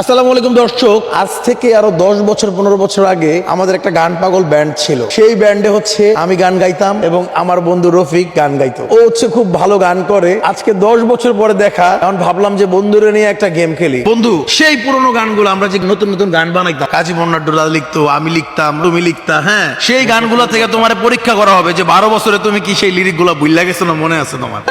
আসসালামু আলাইকুম দর্শক। আজ থেকে আরও দশ বছর, পনেরো বছর আগে আমাদের একটা গান পাগল ব্যান্ড ছিল। সেই ব্যান্ডে হচ্ছে আমি গান গাইতাম এবং আমার বন্ধু রফিক গান গাইতো। ও হচ্ছে খুব ভালো গান করে। আজকে দশ বছর পরে দেখা, এখন ভাবলাম যে বন্ধুরে নিয়ে একটা গেম খেলি। বন্ধু, সেই পুরোনো গানগুলো আমরা যে নতুন নতুন গান বানাইতাম, কাজী বন্যাড্ডুরা লিখতো, আমি লিখতাম, তুমি লিখতা হ্যাঁ? সেই গানগুলো থেকে তোমার পরীক্ষা করা হবে যে বারো বছরে তুমি কি সেই লিরিকগুলা ভুল গেছো না মনে আছে তোমার?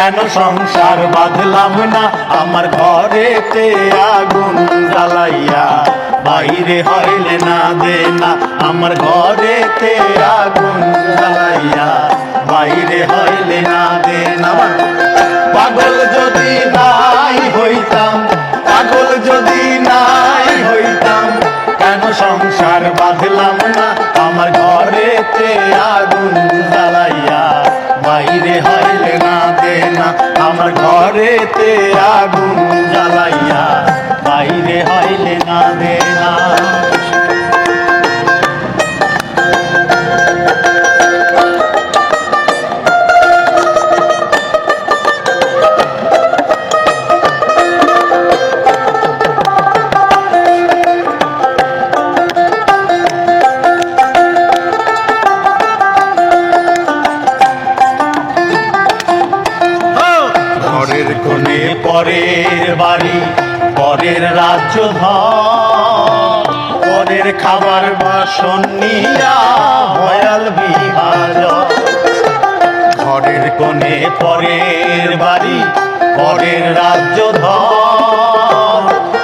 কেন সংসার বাঁধলাম না? আমার ঘরেতে আগুন জ্বালাইয়া বাইরে হইলে না দে না আমার ঘরেতে আগুন জ্বালাইয়া বাইরে হইলে না দে না পাগল ঘরেতে আগুন জ্বালাইয়া বাইরে হইলে না দে পরের বাড়ি, পরের রাজ্য পরের খাবার বাসন নিয়া ভয়াল বিহার। ঘরের কোণে পরের বাড়ি, পরের রাজ্য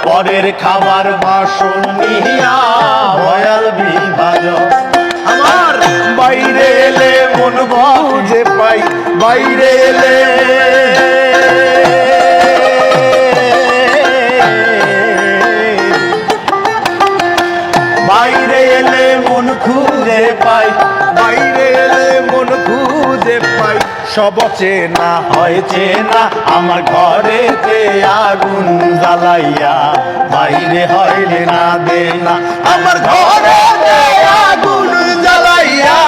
পরের খাবার বাসন নিয়া ভয়াল বিভাজন আমার বাইরে এলে মন বুঝে পাই, বাইরে এলে সব চেনা হয় চেনা। আমার ঘরেতে আগুন জ্বালাইয়া বাইরে হইলে না দে না আমার ঘরেতে আগুন জ্বালাইয়া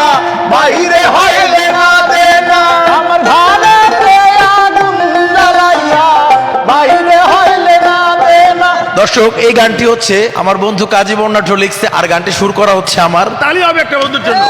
বাইরে হইলে না দে না আমার ঘরেতে আগুন জ্বালাইয়া বাইরে হইলে না দে না দর্শক এই গানটি হচ্ছে আমার বন্ধু কাজী বর্ণাঢ্য লিখছে আর গানটি সুর করা হচ্ছে আমার। তালি হবে একটা বন্ধুর জন্য।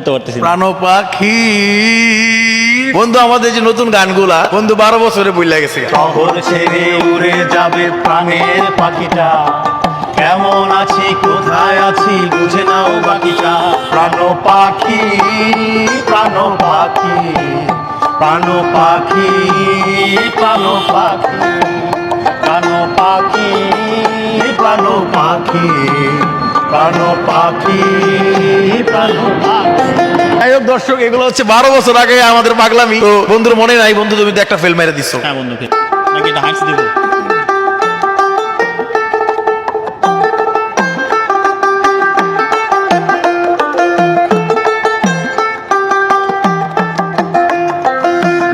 করতে পারতেছি প্রাণ পাখি বন্ধু আমাদের যে নতুন গানগুলা বন্ধু বারো বছরে বইলা গেছে। শহর ছেড়ে উড়ে যাবে প্রাণের পাখিটা। কেমন আছি কোথায় আছি বুঝে নাও বাকিটা। প্রাণ পাখি প্রাণ পাখি প্রাণ পাখি প্রাণ পাখি প্রাণ পাখি প্রাণ পাখি প্রাণ পাখি প্রাণ পাখি। যাই হোক দর্শক এগুলো হচ্ছে বারো বছর আগে আমাদের পাগলামি। তো বন্ধুর মনে নাই বন্ধু তুমি তো একটা ফেল মেরে দিচ্ছ হ্যাঁ বন্ধুকে নাকি এটা হাঁকস দেবো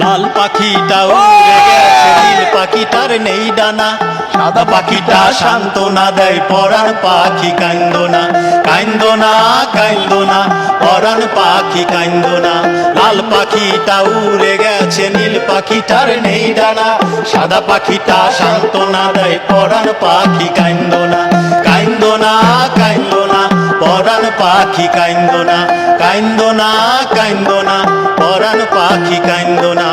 লাল পাখিটা উড়ে গেছে নীল পাখিটার নেই ডানা। সাদা পাখিটা সান্ত্বনা দেয় পরাণ পাখি না কাইন্দ না পরাণ পাখি কাইন্দ না লাল পাখিটা উড়ে গেছে, নীল পাখিটার নেই ডানা। সাদা পাখিটা শান্ত না দেয়, পরাণ পাখি কাইন্দ না কাইন্দ না কাইন্দ না পরাণ পাখি কাইন্দ না কাইন্দ না কাইন্দ না পরাণ পাখি কাইন্দ না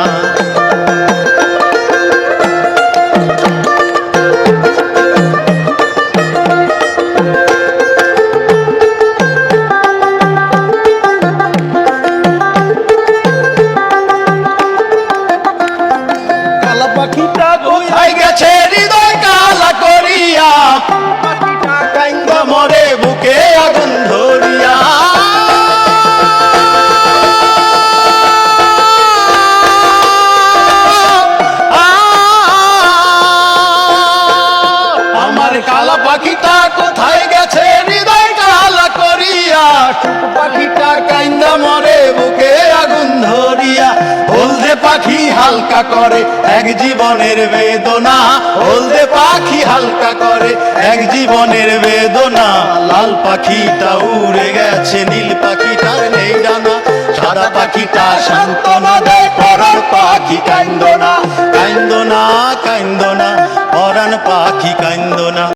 পাখিটা কোথায় গেছে? হৃদয় কালা করিয়া পাখিটা কাইন্দা মরে, বুকে আগুন ধরিয়া। হলদে পাখি হালকা করে, এক জীবনের বেদনা। হলদে পাখি হালকা করে, এক জীবনের বেদনা। লাল পাখিটা উড়ে গেছে, নীল পাখিটা নেই ডানা। সাদা পাখিটা সান্ত্বনা দেয় পরার পাখি কান্দনা কান্দনা কান্দনা পরান পাখি কান্দনা